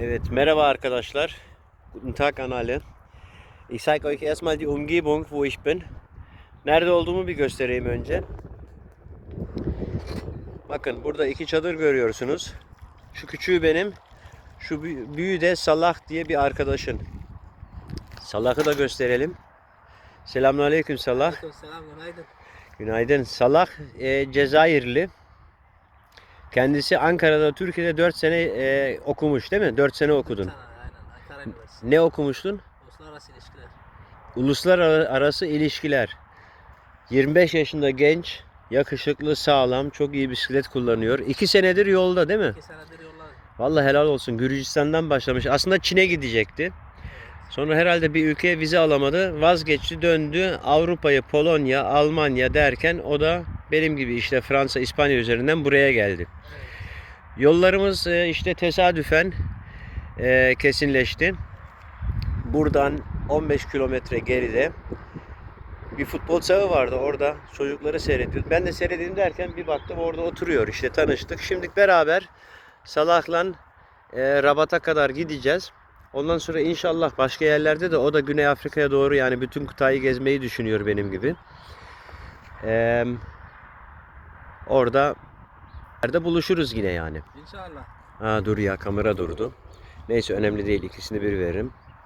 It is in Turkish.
Evet, merhaba arkadaşlar. Guten Tag an alle. Ich zeige euch erstmal die Umgebung, wo ich bin. Nerede olduğumu bir göstereyim önce. Bakın burada iki çadır görüyorsunuz. Şu küçüğü benim. Şu büyü- büyüğü de Salah diye bir arkadaşın. Salah'ı da gösterelim. Selamünaleyküm Salah. Selam günaydın. Günaydın. Salah e, Cezayirli. Kendisi Ankara'da, Türkiye'de 4 sene e, okumuş değil mi? 4 sene okudun. Sana aynen Ankara Üniversitesi. Ne okumuştun? Uluslararası ilişkiler. Uluslararası ilişkiler. 25 yaşında genç, yakışıklı, sağlam, çok iyi bisiklet kullanıyor. 2 senedir yolda değil mi? İki senedir yollar. Vallahi helal olsun. Gürcistan'dan başlamış. Aslında Çin'e gidecekti. Sonra herhalde bir ülkeye vize alamadı. Vazgeçti, döndü. Avrupa'yı, Polonya, Almanya derken o da benim gibi işte Fransa, İspanya üzerinden buraya geldi. Yollarımız e, işte tesadüfen e, kesinleşti. Buradan 15 kilometre geride bir futbol sağı vardı orada çocukları seyrediyordum. Ben de seyredeyim derken bir baktım orada oturuyor işte tanıştık. Şimdi beraber Salah'la e, Rabat'a kadar gideceğiz. Ondan sonra inşallah başka yerlerde de o da Güney Afrika'ya doğru yani bütün kıtayı gezmeyi düşünüyor benim gibi. E, orada yerde buluşuruz yine yani. İnşallah. Ha dur ya kamera durdu. Neyse önemli değil ikisini bir veririm.